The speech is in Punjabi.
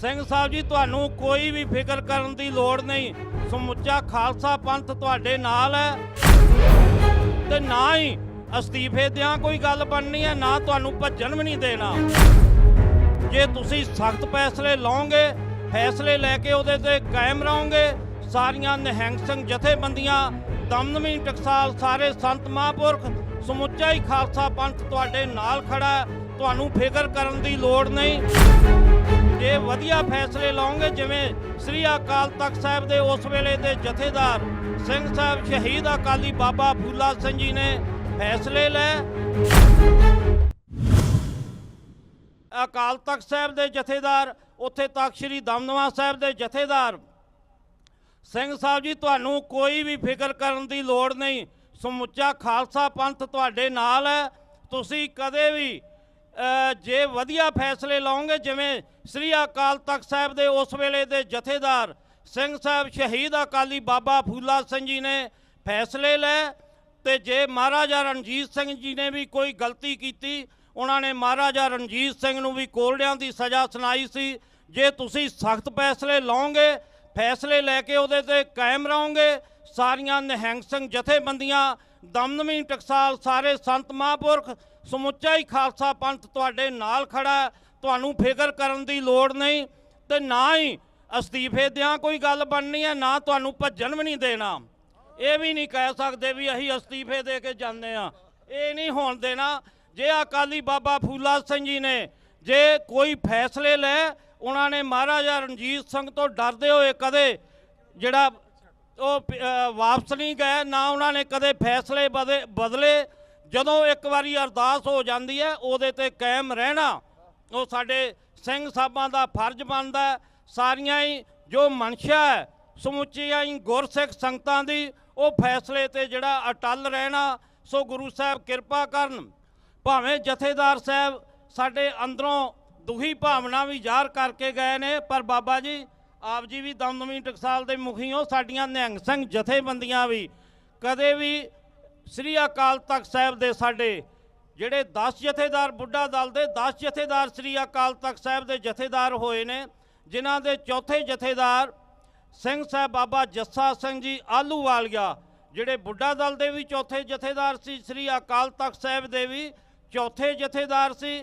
ਸਿੰਘ ਸਾਹਿਬ ਜੀ, ਤੁਹਾਨੂੰ ਕੋਈ ਵੀ ਫਿਕਰ ਕਰਨ ਦੀ ਲੋੜ ਨਹੀਂ। ਸਮੁੱਚਾ ਖਾਲਸਾ ਪੰਥ ਤੁਹਾਡੇ ਨਾਲ ਹੈ। ਤੇ ਨਾ ਹੀ ਅਸਤੀਫੇ ਦਿਆਂ ਕੋਈ ਗੱਲ ਬਣਨੀ ਹੈ, ਨਾ ਤੁਹਾਨੂੰ ਭੱਜਣ ਵੀ ਨਹੀਂ ਦੇਣਾ। ਜੇ ਤੁਸੀਂ ਸਖਤ ਫੈਸਲੇ ਲਓਗੇ, ਫੈਸਲੇ ਲੈ ਕੇ ਉਹਦੇ ਤੇ ਕਾਇਮ ਰਹੋਗੇ, ਸਾਰੀਆਂ ਨਿਹੰਗ ਸਿੰਘ ਜਥੇਬੰਦੀਆਂ ਦਮਦਮੀ ਟਕਸਾਲ, ਸਾਰੇ ਸੰਤ ਮਹਾਂਪੁਰਖ, ਸਮੁੱਚਾ ਹੀ ਖਾਲਸਾ ਪੰਥ ਤੁਹਾਡੇ ਨਾਲ ਖੜਾ ਤੁਹਾਨੂੰ ਫਿਕਰ ਕਰਨ ਦੀ ਲੋੜ ਨਹੀਂ। ਜੇ ਵਧੀਆ ਫੈਸਲੇ ਲਓਗੇ ਜਿਵੇਂ ਸ੍ਰੀ ਅਕਾਲ ਤਖਤ ਸਾਹਿਬ ਦੇ ਉਸ ਵੇਲੇ ਦੇ ਜਥੇਦਾਰ ਸਿੰਘ ਸਾਹਿਬ ਸ਼ਹੀਦ ਅਕਾਲੀ ਬਾਬਾ ਫੂਲਾ ਸਿੰਘ ਜੀ ਨੇ ਫੈਸਲੇ ਲੈ ਅਕਾਲ ਤਖਤ ਸਾਹਿਬ ਦੇ ਜਥੇਦਾਰ, ਉੱਥੇ ਤੱਕ ਸ੍ਰੀ ਦਮਦਮਾ ਸਾਹਿਬ ਦੇ ਜਥੇਦਾਰ ਸਿੰਘ ਸਾਹਿਬ ਜੀ, ਤੁਹਾਨੂੰ ਕੋਈ ਵੀ ਫਿਕਰ ਕਰਨ ਦੀ ਲੋੜ ਨਹੀਂ। ਸਮੁੱਚਾ ਖਾਲਸਾ ਪੰਥ ਤੁਹਾਡੇ ਨਾਲ ਹੈ। ਤੁਸੀਂ ਕਦੇ ਵੀ ਜੇ ਵਧੀਆ ਫੈਸਲੇ ਲਓਗੇ ਜਿਵੇਂ ਸ੍ਰੀ ਅਕਾਲ ਤਖਤ ਸਾਹਿਬ ਦੇ ਉਸ ਵੇਲੇ ਦੇ ਜਥੇਦਾਰ ਸਿੰਘ ਸਾਹਿਬ ਸ਼ਹੀਦ ਅਕਾਲੀ ਬਾਬਾ ਫੂਲਾ ਸਿੰਘ ਜੀ ਨੇ ਫੈਸਲੇ ਲਏ ਤੇ ਜੇ ਮਹਾਰਾਜਾ ਰਣਜੀਤ ਸਿੰਘ ਜੀ ਨੇ ਵੀ ਕੋਈ ਗਲਤੀ ਕੀਤੀ, ਉਹਨਾਂ ਨੇ ਮਹਾਰਾਜਾ ਰਣਜੀਤ ਸਿੰਘ ਨੂੰ ਵੀ ਕੋਲਡਿਆਂ ਦੀ ਸਜ਼ਾ ਸੁਣਾਈ ਸੀ। ਜੇ ਤੁਸੀਂ ਸਖਤ ਫੈਸਲੇ ਲਓਗੇ ਫੈਸਲੇ ਲੈ ਕੇ ਉਹਦੇ ਤੇ ਕਾਇਮ ਰਹੋਗੇ। ਸਾਰੀਆਂ ਨਿਹੰਗ ਸਿੰਘ ਜਥੇਬੰਦੀਆਂ ਦਮਦਮੀ ਟਕਸਾਲ, ਸਾਰੇ ਸੰਤ ਮਹਾਂਪੁਰਖ, ਸਮੁੱਚਾ ਹੀ ਖਾਲਸਾ ਪੰਥ ਤੁਹਾਡੇ ਨਾਲ ਖੜਾ ਤੁਹਾਨੂੰ ਫਿਕਰ ਕਰਨ ਦੀ ਲੋੜ ਨਹੀਂ ਤੇ ਨਾ ਹੀ ਅਸਤੀਫੇ ਦਿਆਂ ਕੋਈ ਗੱਲ ਬਣਨੀ ਹੈ, ਨਾ ਤੁਹਾਨੂੰ ਭੱਜਣ ਵੀ ਨਹੀਂ ਦੇਣਾ। ਇਹ ਵੀ ਨਹੀਂ ਕਹਿ ਸਕਦੇ ਵੀ ਅਸੀਂ ਅਸਤੀਫੇ ਦੇ ਕੇ ਜਾਂਦੇ ਆ ਇਹ ਨਹੀਂ ਹੋਣ ਦੇਣਾ। ਜੇ ਅਕਾਲੀ ਬਾਬਾ ਫੂਲਾ ਸਿੰਘ ਜੀ ਨੇ ਜੇ ਕੋਈ ਫੈਸਲੇ ਲੈ ਉਹਨਾਂ ਨੇ ਮਹਾਰਾਜਾ ਰਣਜੀਤ ਸਿੰਘ ਤੋਂ ਡਰਦੇ ਹੋਏ ਕਦੇ ਜਿਹੜਾ ਉਹ ਵਾਪਸ ਨਹੀਂ ਗਏ, ਨਾ ਉਹਨਾਂ ਨੇ ਕਦੇ ਫੈਸਲੇ ਬਦੇ- ਬਦਲੇ। ਜਦੋਂ ਇੱਕ ਵਾਰੀ ਅਰਦਾਸ ਹੋ ਜਾਂਦੀ ਹੈ, ਉਹਦੇ ਤੇ ਕਾਇਮ ਰਹਿਣਾ, ਉਹ ਸਾਡੇ ਸਿੰਘ ਸਾਹਿਬਾਂ ਦਾ ਫਰਜ਼ ਬਣਦਾ ਸਾਰੀਆਂ ਹੀ ਜੋ ਮਨਸ਼ਾ ਹੈ, ਸਮੁੱਚੀਆਂ ਹੀ ਗੁਰਸਿੱਖ ਸੰਗਤਾਂ ਦੀ, ਉਹ ਫੈਸਲੇ ਤੇ ਜਿਹੜਾ ਅਟਲ ਰਹਿਣਾ, ਸੋ ਗੁਰੂ ਸਾਹਿਬ ਕਿਰਪਾ ਕਰਨ। ਭਾਵੇਂ ਜਥੇਦਾਰ ਸਾਹਿਬ ਸਾਡੇ ਅੰਦਰੋਂ ਦੁਖੀ ਭਾਵਨਾ ਵੀ ਜ਼ਾਹਰ ਕਰਕੇ ਗਏ ਨੇ, ਪਰ ਬਾਬਾ ਜੀ, ਆਪ ਜੀ ਵੀ ਦਮਦਮੀ ਟਕਸਾਲ ਦੇ ਮੁਖੀ ਹੋ, ਸਾਡੀਆਂ ਨਿਹੰਗ ਸਿੰਘ ਜਥੇਬੰਦੀਆਂ ਵੀ। ਕਦੇ ਵੀ ਸ੍ਰੀ ਅਕਾਲ ਤਖਤ ਸਾਹਿਬ ਦੇ ਸਾਡੇ ਜਿਹੜੇ 10 ਜਥੇਦਾਰ ਬੁੱਢਾ ਦਲ ਦੇ 10 ਜਥੇਦਾਰ ਸ੍ਰੀ ਅਕਾਲ ਤਖਤ ਸਾਹਿਬ ਦੇ ਜਥੇਦਾਰ ਹੋਏ ਨੇ, ਜਿਨ੍ਹਾਂ ਦੇ ਚੌਥੇ ਜਥੇਦਾਰ ਸਿੰਘ ਸਾਹਿਬ ਬਾਬਾ ਜੱਸਾ ਸਿੰਘ ਜੀ ਆਲੂਵਾਲੀਆ ਜਿਹੜੇ ਬੁੱਢਾ ਦਲ ਦੇ ਵੀ ਚੌਥੇ ਜਥੇਦਾਰ ਸੀ, ਸ੍ਰੀ ਅਕਾਲ ਤਖਤ ਸਾਹਿਬ ਦੇ ਵੀ ਚੌਥੇ ਜਥੇਦਾਰ ਸੀ